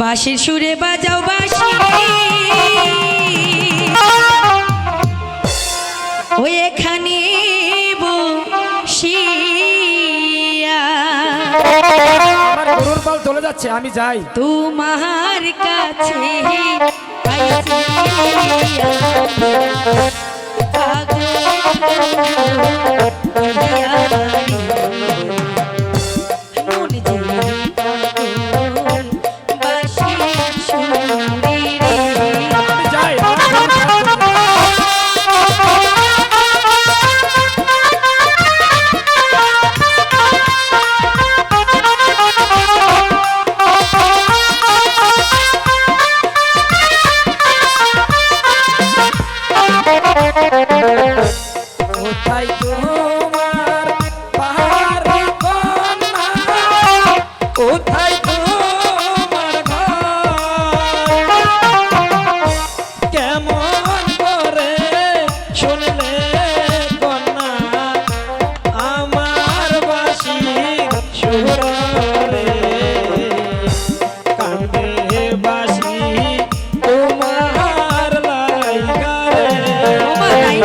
বাঁশির সুরে বাজাও বাঁশি। ও এখানে চলে যাচ্ছে আমি যাই। তোমার কাছে পাইছি।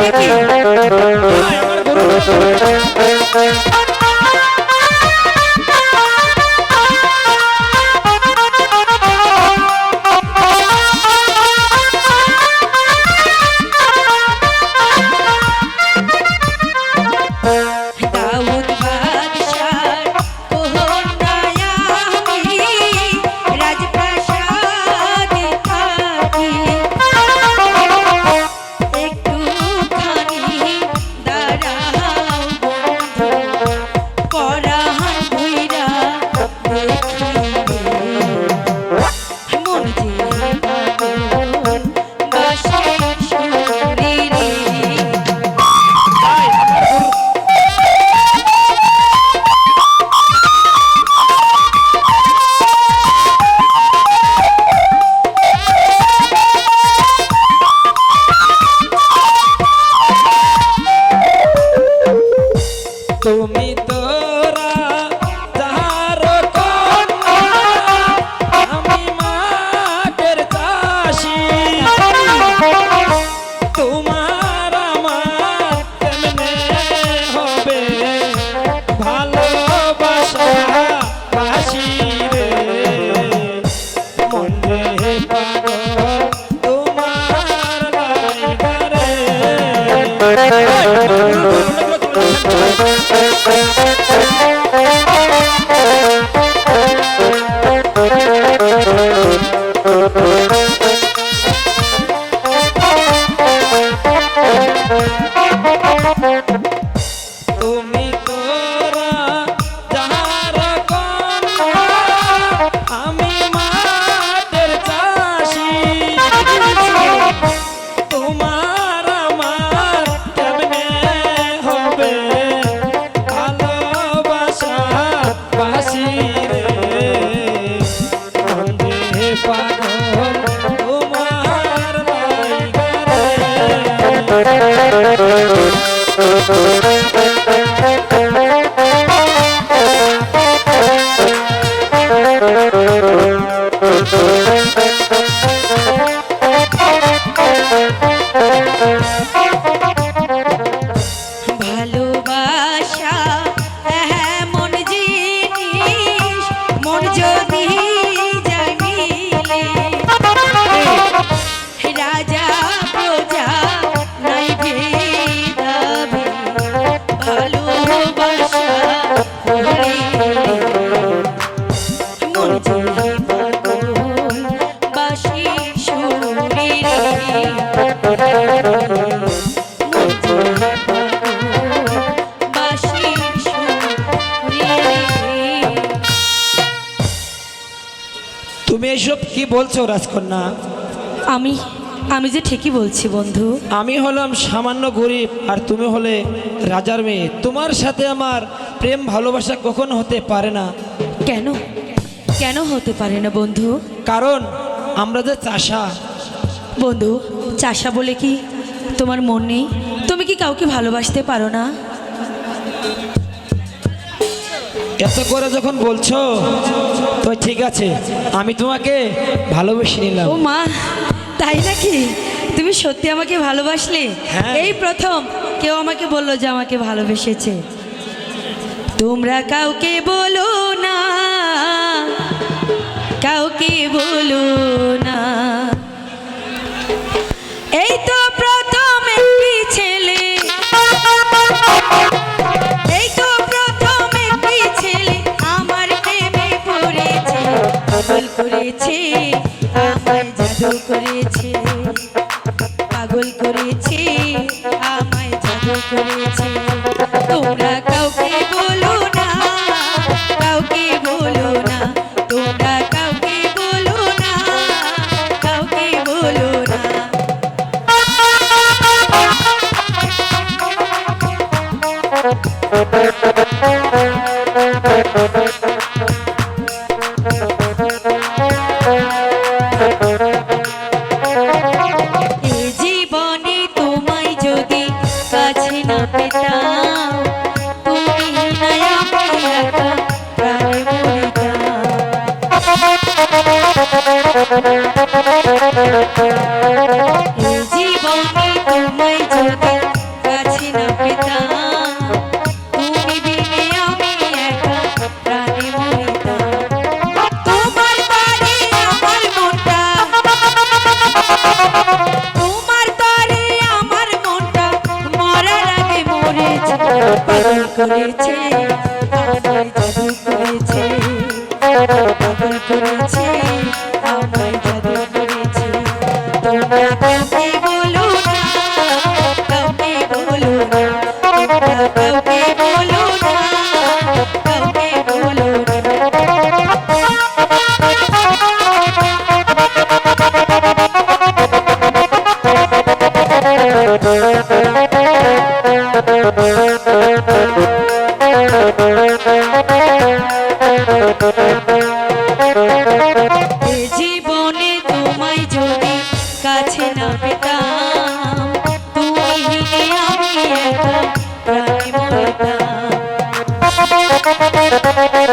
নাকি? আমার গরু Thank you. তুমি এসব কি বলছো রাজকন্যা? আমি আমি যে ঠিকই বলছি বন্ধু। আমি হলাম সামান্য গরিব আর তুমি হলে রাজার মেয়ে। তোমার সাথে আমার প্রেম ভালোবাসা কখন হতে পারে না। কেন? কেন হতে পারে না বন্ধু? কারণ আমরা যে চাষা বন্ধু চাষা বলে কি তোমার মন নেই? তুমি কি কাউকে ভালোবাসতে পারো না? এত করে যখন বলছো তো ঠিক আছে আমি তোমাকে ভালোবেসে নিলাম। ও মা তাই নাকি? তুমি সত্যি আমাকে ভালোবাসলে? হ্যাঁ। এই প্রথম কেউ আমাকে বলল যে আমাকে ভালোবেসেছে। তোমরা কাউকে বলো না কাউকে বলো না। এই তো প্রথম একটি ছেলে। Thank. করেছি আমায় করেছি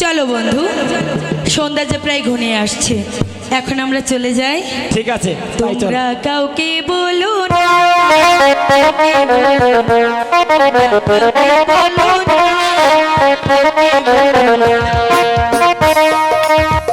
চলো বন্ধু সন্ধ্যা যে প্রায় ঘনিয়ে আসছে এখন আমরা চলে যাই। ঠিক আছে তোমরা কাউকে বলো না। Música